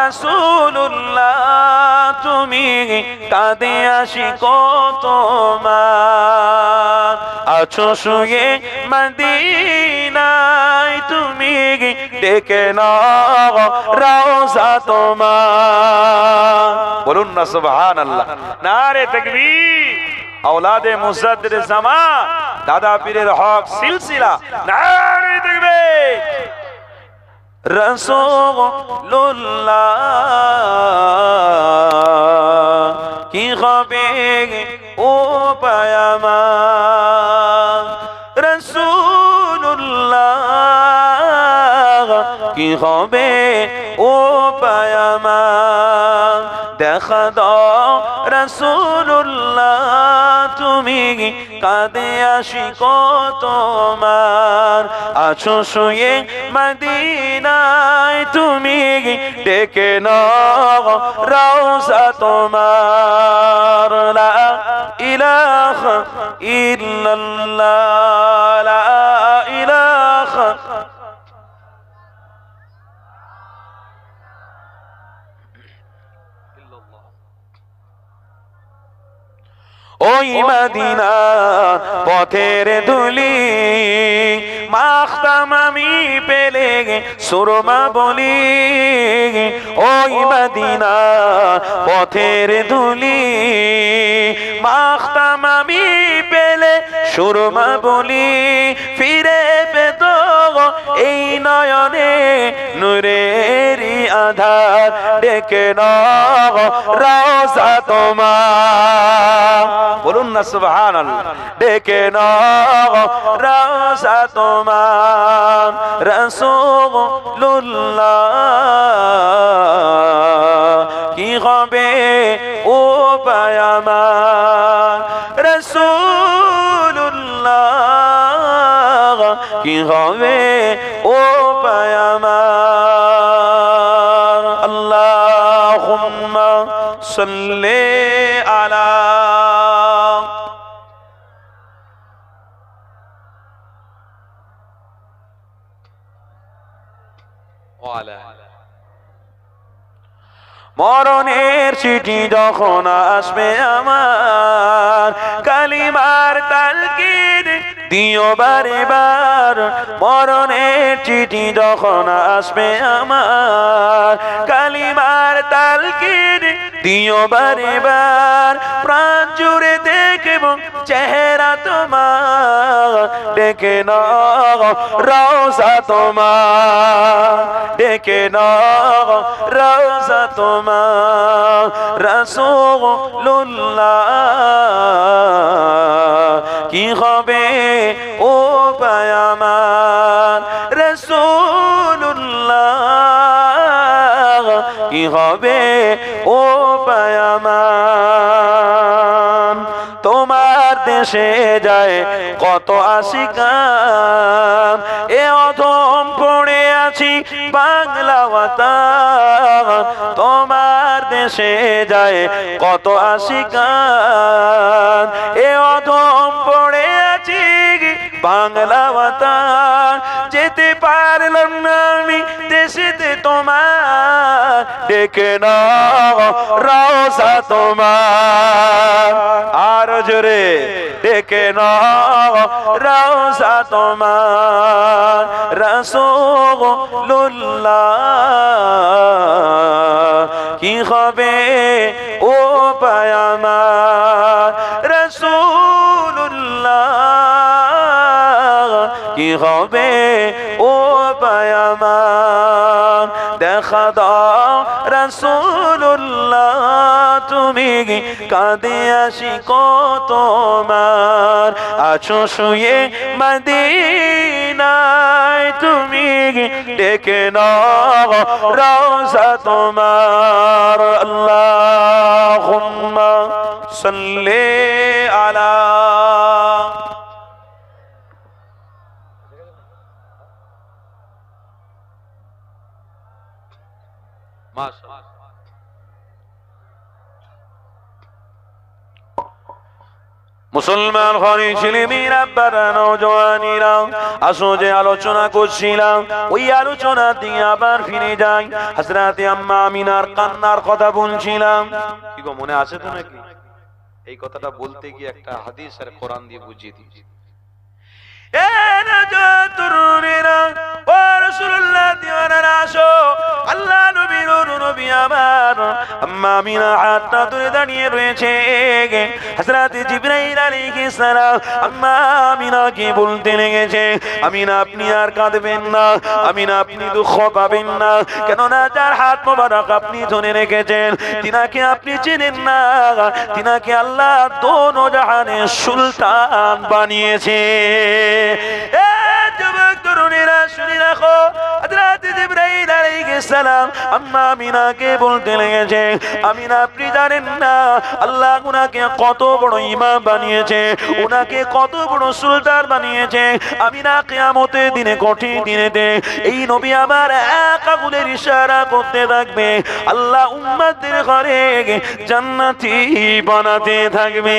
রসুল্লাহ তুমি কাঁদে আসি তোমার। আছো শুয়ে মদিনায়, তুমি ডেকে রওজা তোমার। বলুন না, সুবহানাল্লাহ। নারে তাকবীর। আওলাদে মুজাদ্দিদ জামা দাদা পীরের হক সিলসিলা। নারে তাকবীর। রসুল্লাহ কি হবে ও পায়ামা রসুল্লাহ কি হবে ও পায়ামা দেখা দাও রসুল্লাহ তুমি কাঁদে আসি কত তোমার। আছো শুয়ে মদিনায় তুমি ডেকে রওজা তোমার। লা ইল্লা ইল্লাল্লাহ। মদিনা, পথের ধুলি। মাখতাম আমি পেলে সুরমা বলি ওই মদিনা, পথের ধুলি। মাখতাম আমি পেলে, সুরমা বলি, ফিরে পেত এই নয়নে। নুরেরি আধার ডেকে রওজা তোমার। বলুন না সুবহানাল্লাহ। ডেকে রওজা তোমার রাসূলুল্লাহ। কি হবে ও পায়ামার রাসূলুল্লাহ। কি হবে ও মরণের চিঠি যখন আসবে আমার, কালিমার তালকির দিও বারে বার মরণের চিঠি যখন আসবে আমার, কালিমার তালকির দিও বারে বার প্রাণ জুড়ে দেখব চেহারা তোমার। ডেকে রওজা তোমার। ডেকে রওজা তোমার। রাসূলুল্লাহ, কি হবে? ও পায়ামান দেশে যায়। কত আসি আশিকান এ অধম পড়ে আছি বাংলা তোমার দেশে যায়। কত আসি আশিকান এ অধম পড়ে আছি বাংলা যেতে পারলাম না আমি ডেকে নাও, রওজা তোমার। আর জোরে ডেকে নাও, রওজা তোমার। রাসূলুল্লাহ, কি হবে ও পায়ামার রাসূলুল্লাহ, কি হবে ও পায়ামার দেখা দাও। রাসূলুল্লাহ, তুমি কাঁদে আসি তোমার আছো শুয়ে মদিনায়, তুমি ডেকে রওজা তোমার। আল্লাহুম্মা সাল্লি আলা মুসলমান ঘরে ছেলে মেয়েরা বারা নজওয়ানিরা আসো যে আলোচনা করছিলাম ওই আলোচনা দিয়ে আবার ফিরে যাই। হাজরাতে আম্মা আমিনার কান্নার কথা বলছিলাম কি গো, মনে আছে তো নাকি? এই কথাটা বলতে গিয়ে একটা হাদিস আর কোরআন দিয়ে বুঝিয়ে দিয়েছি। এ নজওয়ান তরুণেরা রাসূলুল্লাহ আসো। আল্লাহ নবীর নবী আমার। আম্মা আমিনা হাতটা ধরে দাঁড়িয়ে রয়েছে। হযরত জিবরাইল আলাইহিস সালাম, আম্মা আমিনাকে বলতে লেগেছে আপনি আর কাঁদবেন না। আমিনা, আপনি দুঃখ পাবেন না। কেননা যার হাত মোবারক আপনি ধরে রেখেছেন, তিনাকে আপনি চেনেন না। তিনাকে আল্লাহ দোনো জাহানের সুলতান বানিয়েছে। এ শুনে রাখো। আম্মা আমিনাকে বলতে লেগেছে, আমিনা আপনি জানেন না, আল্লাহ উনাকে কত বড় ইমাম বানিয়েছে, উনাকে কত বড় সুলতান বানিয়েছে। আমিনা দিনে কঠিন এই নবী আমার ইশারা করতে থাকবে। আল্লাহ উম্মতদের ঘরে জান্নাতি বানাতে থাকবে।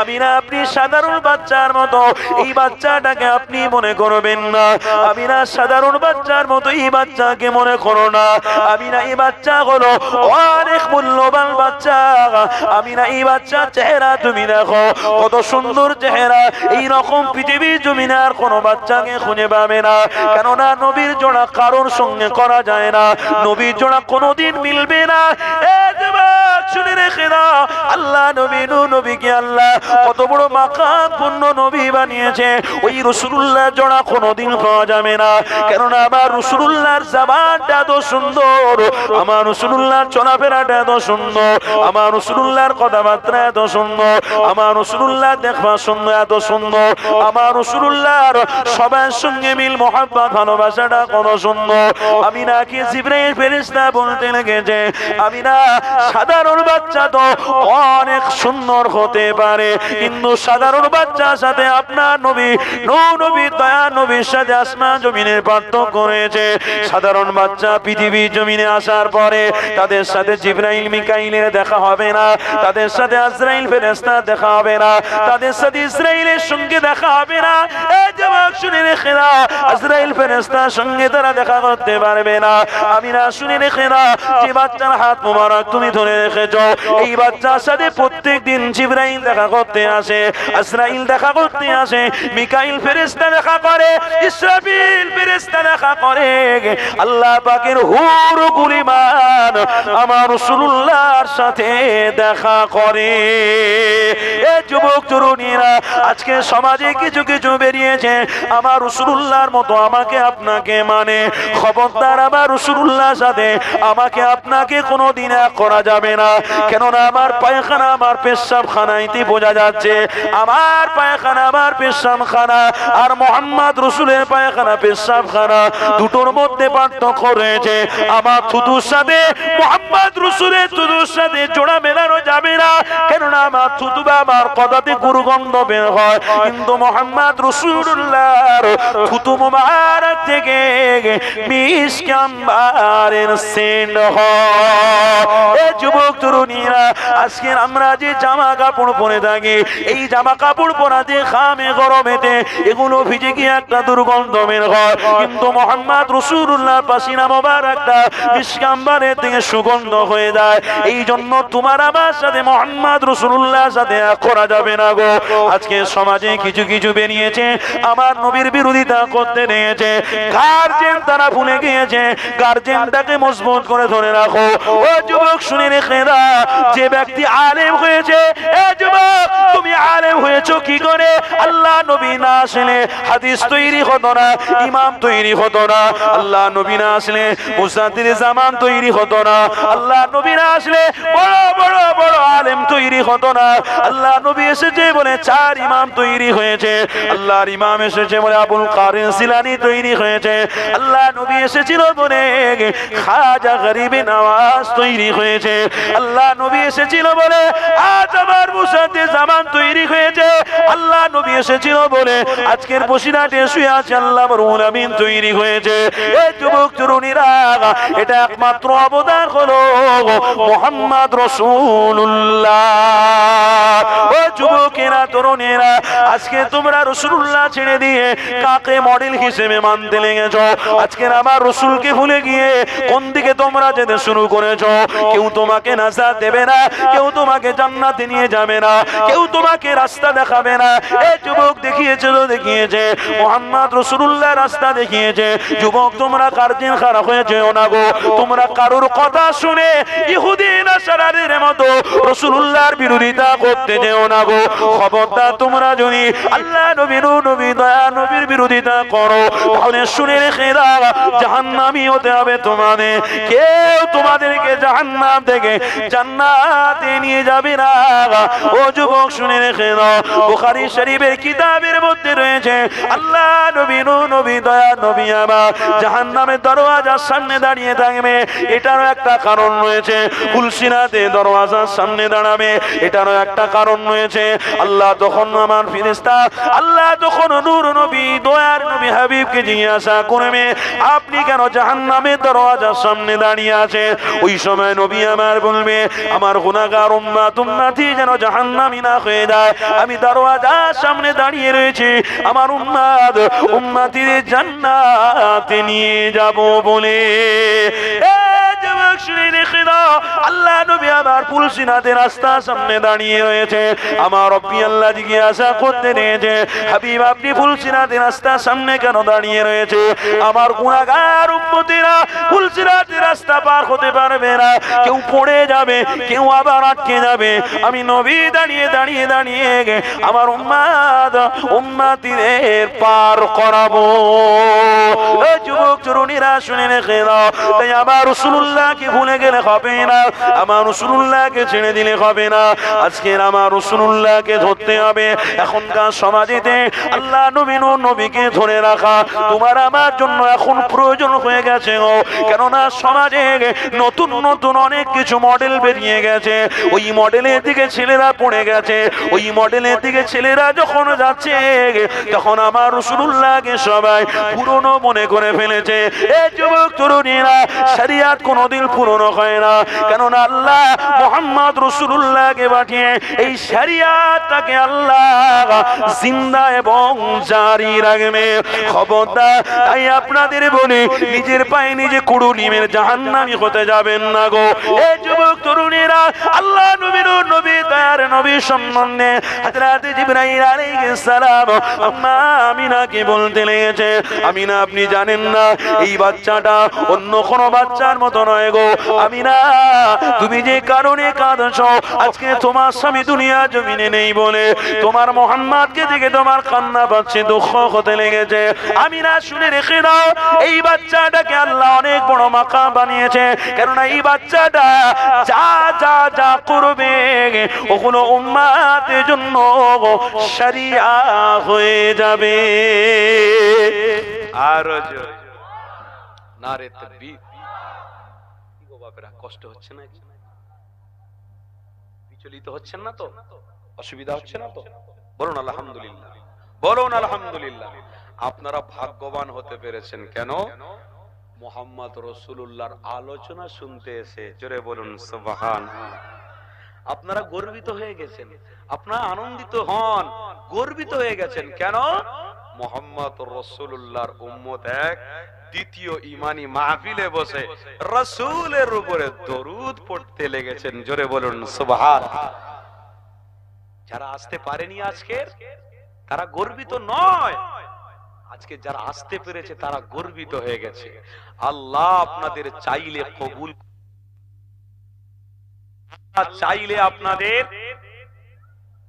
আমিনা আপনি সাধারণ বাচ্চার মতো, এই বাচ্চাটাকে আপনি মনে করবেন না আমিনা সাধারণ বাচ্চার মতো এই বাচ্চাকে মনে করো না আমিনা এই বাচ্চা হলো অনেক মূল্যবান বাচ্চা। আমিনা এই বাচ্চার চেহারা তুমি দেখো। কত সুন্দর চেহারা। এই রকম পৃথিবীর জমিনে আর কোনো বাচ্চাকে খুঁজে পাবে না। কেননা নবীর জোড়া কারোর সঙ্গে করা যায় না। নবীর জোড়া কোনোদিন মিলবে না। এ শুনে রেখে দাও। আল্লাহ নবী, নু নবীকে আল্লাহ কত বড় মাকাম পূর্ণ নবী বানিয়েছে। ওই রসুল্লাহ জোড়া কোনোদিন পাওয়া যাবে না। কেননা আমার রসুল্লাহর জামানটা এত সুন্দর। আমার রসুল্লাহর চলাফেরাটা এত সুন্দর। আমার রসুল্লাহর কথাবার্তা এত সুন্দর। আমার রসুল্লাহ দেখবা সুন্দর এত সুন্দর। আমার রসুল্লাহর সবার সঙ্গে মিল মোহাম্মত ভালোবাসাটা কত সুন্দর। আমি নাকি জিব্রাইল ফেরেশতা বলতে লেগেছে আমি না সাধারণ বাচ্চা তো অনেক সুন্দর হতে পারে। কিন্তু সাধারণ বাচ্চার সাথে আপনার নবী, নৌ নবী, দয়া নবীর সাথে আসমা জমিনের পার্থক্য রয়েছে। সাধারণ বাচ্চা পৃথিবীর জমিনে আসার পরে তাদের সাথে জিব্রাইল, মিকাইলের দেখা হবে না। তাদের সাথে আজরাইল ফেরেশতা দেখা হবে না। তাদের সাথে ইসরাইলের সঙ্গে দেখা হবে না। শুনে রেখে না ফেরেশতার সঙ্গে তারা দেখা করতে পারবে না। আমি না শুনে রেখে না যে বাচ্চার হাত মোবারক তুমি ধরে রেখেছ এই বাচ্চার সাথে জিব্রাইল দেখা করতে আসে, আজরাইল দেখা করতে আসে, মিকাইল ফেরেশতা দেখা করে, ইসরাফিল ফেরেশতা দেখা করে। আল্লাহ পাকের হুর গুলিমান আমার রাসূলুল্লাহর সাথে দেখা করে। এ যুবক, তরুণীরা, আজকে সমাজে কিছু কিছু বেরিয়েছে। আমার রসুল্লাহর মতো আমাকে আপনাকে মানে খবরদার আমার রসুল্লাহর সাথে আমাকে আপনাকে কোনো দিন এক করা যাবে না। কেননা আমার পায়খানা, আমার পেশাব খানাইতে বোঝা যাচ্ছে, আমার পায়খানা, আমার পেশাব খানা আর মোহাম্মদ রসুলের পায়খানা পেশাব খানা দুটোর মধ্যে পার্থক্য রয়েছে। আমার থুতুর সাথে, মোহাম্মদ রসুলের থুতুর সাথে জোড়া মেলানো যাবে না, কেননা আমার থুতু আমার কদাতে গুরুগন্ধ বের হয়। কিন্তু মোহাম্মদ রসুল্লাহর থুতু মুবারক থেকে মিসকাম্বারের সেন্ড হয়। যুবক তরুণীরা, আজকে আমরা যে জামা কাপড় পরে থাকি, এই জামা কাপড় পরাতে খামে গরমেতে, এগুলো ভিজে গিয়ে একটা দুর্গন্ধ বের হয়। কিন্তু মোহাম্মদ রসুল্লাহ পাসিনা মোবারকটা মিসকাম্বারের থেকে সুগন্ধ হয়ে যায়। এই জন্য তোমার আমার সাথে, মোহাম্মদ রসুল্লাহ সাথে করা যাবে না গো। আজকে সমাজে কিছু কিছু বেরিয়েছে, আমার নবীর বিরোধিতা করতে নিয়েছে গার্জেন তারা ভুলে গিয়েছে গার্জেনটাকে মজবুত করে ধরে রাখো। ও যুবক, শুনে রেখে না যে ব্যক্তি আলেম হয়েছে তুমি আলেম হয়েছো কি করে? আল্লাহ নবী না আসলে হাদিস তৈরি হতো না, ইমাম তৈরি হতো না। আল্লাহ নবী না আসলে মুসাদ্দির জামান তৈরি হতো না। আল্লাহ নবী না আসলে বড় বড় বড় আলেম তৈরি হতো না। আল্লাহ নবী এসেছে বলে চার ইমাম তৈরি হয়েছে। আল্লাহর ইমাম এসেছে বলে আবুল কারিন সিলানি তৈরি হয়েছে। আল্লাহ নবী এসেছিল বলে খাজা গরিবে নওয়াজ তৈরি হয়েছে। আল্লাহ নবী এসেছিল বলে আজ আমার মুসাদ্দে জামান তৈরি হয়েছে। আল্লাহ নবী এসেছিল বলে আজকের বসিরাটে শুয়ে আছে আল্লাহ আমিন তৈরি হয়েছে। এই যুবক তরুণীরা এটা একমাত্র অবদান হলো মোহাম্মদ রসুল্লাহ ও যুবকেরা, তরুণেরা, আজকে তোমরা রসুল্লাহ ছেড়ে দিয়ে কাকে মডেল হিসেবে মানতে লেগেছ? আজকের আমার রসুলকে ভুলে গিয়ে কোন দিকে তোমরা যেতে শুরু করেছ? কেউ তোমাকে নাজা দেবে না, কেউ তোমাকে জান্নাতে নিয়ে যাবে না, কেউ তোমাকে রাস্তা দেখাবে না। এই যুবক দেখিয়েছে তো দেখিয়েছে, মোহাম্মদ রসুল্লাহ রাস্তা দেখিয়েছে, যুবক তোমরা কার্যের খারাপ হয়েছে না গো? তোমরা কারোর কথা শুনে ইহুদি নাসারাদের মতো রসুল্লাহর বিরোধিতা করতে যেও না গো? খবরদার তোমরা যদি আল্লাহ নবীর নবী দয়া নবীর বিরোধিতা করো, তাহলে শুনে রেখে দাও, জাহান্নামি হতে হবে তোমাদের। কেউ তোমাদেরকে জাহান্নাম থেকে জান্নাতে নিয়ে যাবে না। ও যুবক শুনে রেখে দাও বুখারী শরীফের কিতাবের মধ্যে রয়েছে আল্লাহ নবী নবী দয়া নবী আমার জাহান্নামের দরওয়াজার সামনে দাঁড়িয়ে থাকবে এটারও একটা কারণ রয়েছে ফুলসিরাতে দরওয়াজার সামনে দাঁড়াবে এটারও একটা কারণ রয়েছে আল্লাহ তখন আমার ফিরিস্তা আল্লাহ তখন নূর নবী দয়ার নবী হাবিবকে জিজ্ঞাসা করবে আপনি কেন জাহান্নামের দরওয়াজার সামনে দাঁড়িয়ে আছে ওই সময় নবী আমার বলবে আমার গুনাগার উম্মা তুমি যেন জাহান্নামি না হয়ে যায়। আমি দরওয়াজার সামনে দাঁড়িয়ে রয়েছি। আমার উম্মাদ উম্মাতির জান্নাতে নিয়ে যাব বলে। যুবক শুনে রেখে দাও। আল্লাহ নবী আমার পুলসিনাতে রাস্তার সামনে দাঁড়িয়ে রয়েছে। আমার রব্বি আল্লাহ জিজ্ঞাসা করতে নিয়েছে, হাবিব, আপনি ফুলসিনাতে রাস্তার সামনে কেন দাঁড়িয়ে রয়েছে? আমার গুণাগার উম্মতিরা ফুলসিনাতে রাস্তা পার হতে পারবে না। কেউ পড়ে যাবে, কেউ আবার আটকে যাবে। আমি নবী দাঁড়িয়ে দাঁড়িয়ে দাঁড়িয়ে আমার উম্মাদ, উম্মাতিদের পার করাবো। যুবক তরুণীরা শুনে রেখে দাও। তাই আমার রসুল্লাহকে ভুলে গেলে হবে না। আমার রসুল্লাহকে ছেড়ে দিলে হবে না। আজকের আমার রসুল্লাহকে ধরতে হবে। এখনকার সমাজেতে আল্লাহ নবীন নবীকে ধরে রাখা তোমার আমার জন্য এখন প্রয়োজন হয়ে গেছে ও কেননা সমাজে নতুন নতুন অনেক কিছু মডেল বেরিয়ে গেছে। ওই মডেলের দিকে ছেলেরা পড়ে গেছে। ওই মডেলের দিকে ছেলেরা যখন যাচ্ছে, তখন আমার রসুল্লাহকে সবাই পুরনো মনে করে ফেলেছে। এ যুবক, তরুণীরা, শরিয়াত কোনোদিন পুরনো হয় না। কেননা আল্লাহ মোহাম্মদ রসুল্লাহকে পাঠিয়ে এই শরিয়াতটাকে আল্লাহ জিন্দা এবং জারি রাখবে। খবরদার, তাই আপনাদের বলি, নিজের পায়ে নিজে কুড়ু নিমের জাহান্নামি হতে যাবেন না গো। এ যুবক তরুণীরা, আল্লাহ নবীর নবী দয়ার নবী সম্বন্ধে হযরত জিবরাইল আলাইহিস সালাম আম্মা আমিনাকে বলতে লেগেছে, আমিনা, আপনি জানেন না, এই বাচ্চাটা অন্য কোনো বাচ্চার মতো নয় গো। আমিনা, তুমি যে কারণে কাঁদছো, আজকে তোমার স্বামী দুনিয়া জমিনে নেই বলে। তোমার মোহাম্মদকে দেখে তোমার কান্না পাচ্ছে, দুঃখ হতে লেগেছে। আমিনা, শুনে রেখে দাও, এই বাচ্চাটাকে আল্লাহ অনেক বড় মাকা বানিয়েছে। কেননা এই বাচ্চাটা যা যা যা করবে, ওগুলো উম্মাতের জন্য সারিয়া হয়ে যাবে। আরও নারে তাকবীর। বাপেরা, কষ্ট হচ্ছে না বিচলিত হচ্ছেন না তো? অসুবিধা হচ্ছে না তো? বলুন, আলহামদুলিল্লাহ। বলুন, আলহামদুলিল্লাহ। আপনারা ভাগ্যবান হতে পেরেছেন কেন? মোহাম্মদ রসুল্লাহর আলোচনা শুনতে এসে, জোরে বলুন, সুবহান। আপনারা গর্বিত হয়ে গেছেন, আপনারা আনন্দিত হন, গর্বিত হয়ে গেছেন। কেন? মোহাম্মদ রসুল্লাহর উম্মত এক দ্বিতীয় ইমানি মাহফিলে বসে রসুলের উপরে দরুদ পড়তে লেগেছেন। জোরে বলুন সুবহান যারা আসতে পারেনি আজকের, তারা গর্বিত নয়। আজকে যারা আসতে পেরেছে, তারা গর্বিত হয়ে গেছে। আল্লাহ আপনাদের চাইলে কবুল চাইলে আপনাদের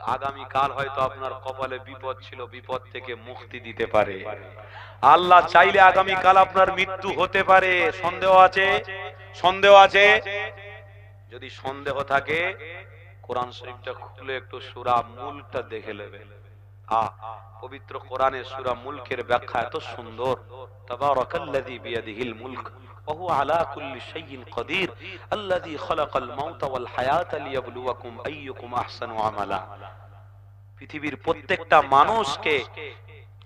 আগামী কাল হয়তো আপনার কপালে বিপদ ছিল, বিপদ থেকে মুক্তি দিতে পারে। আল্লাহ চাইলে আগামী কাল আপনার মৃত্যু হতে পারে। সন্দেহ আছে? সন্দেহ আছে? যদি সন্দেহ থাকে, কোরআন শরীফটা খুলে একটু সুরা মূলটা দেখে নেবে। পবিত্র কোরআনে সূরা মুলকের ব্যাখ্যা এত সুন্দর। তাবারাকাল্লাযী বিয়াদিহিল মুলক। وهو على كل شيء قدير الذي خلق الموت والحياة ليبلوكم أيكم أحسن عملا পৃথিবীর প্রত্যেকটা মানুষকে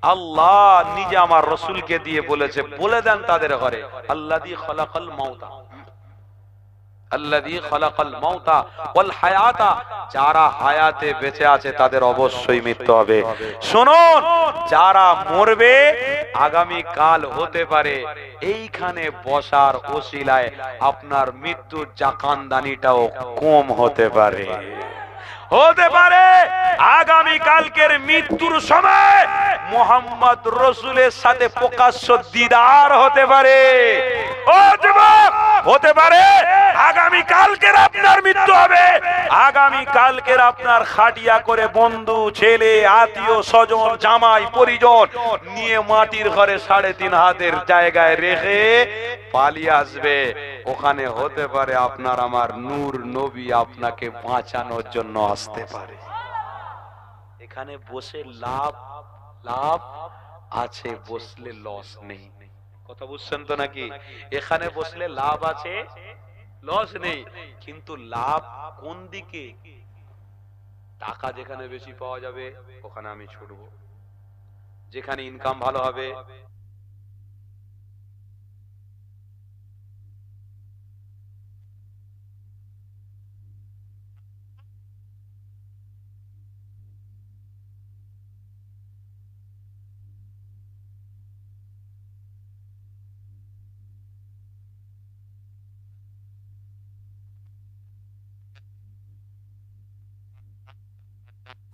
আল্লাহ নিজে আমার রসুলকে দিয়ে বলেছে বলে দেন তাদের ঘরে আল্লাদি খলাকাল মাউতা খলাকাল মাউতা ওয়াল হায়াতা। যারা হায়াতে বেঁচে আছে, তাদের অবশ্যই মৃত্যু হবে। শুনুন, যারা মরবে আগামী কাল হতে পারে। এইখানে বসার ওসিলায় আপনার মৃত্যুর জাকানদানিটাও কম হতে পারে। হতে পারে আগামী কালকের মৃত্যুর সময় মোহাম্মদ রসুলের সাথে প্রকাশ্য দিদার হতে পারে। হতে পারে আগামী কালকের আপনার মৃত্যু হবে। আগামী কালকের আপনার খাটিয়া করে বন্ধু, ছেলে, আত্মীয়, স্বজন, জামাই, পরিজন নিয়ে মাটির ঘরে সাড়ে তিন হাতের জায়গায় রেখে পালিয়ে আসবে। ওখানে হতে পারে আপনার আমার নূর নবী আপনাকে বাঁচানোর জন্য আসতে পারে। এখানে বসে লাভ লাভ আছে বসলে লস নেই। কথা বুঝছেন তো নাকি? এখানে বসলে লাভ আছে লস নেই। কিন্তু লাভ কোন দিকে? টাকা যেখানে বেশি পাওয়া যাবে ওখানে আমি ছুটবো। যেখানে ইনকাম ভালো হবে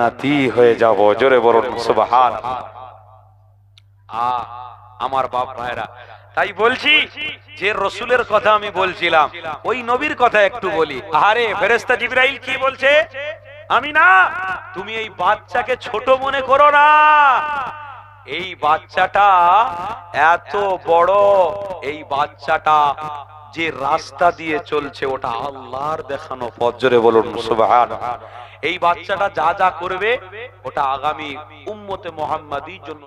নাতি হয়ে যাব, জোরে বলুন, সুবহান। আ, আমার বাপ ভাইরা। তাই বলছি, যে রসুলের কথা আমি বলছিলাম, ওই নবীর কথা একটু বলি। আরে ফেরেস্তা জিবরাইল কি বলছে? আমি না, তুমি এই বাচ্চাকে ছোট মনে করো না। এই বাচ্চাটা এত বড়, এই বাচ্চাটা যে রাস্তা দিয়ে চলছে, ওটা আল্লাহর দেখানো পথ। জোরে বলুন, সুবহান। এই বাচ্চাটা যা যা করবে ওটা আগামী উম্মতে মোহাম্মদীর জন্য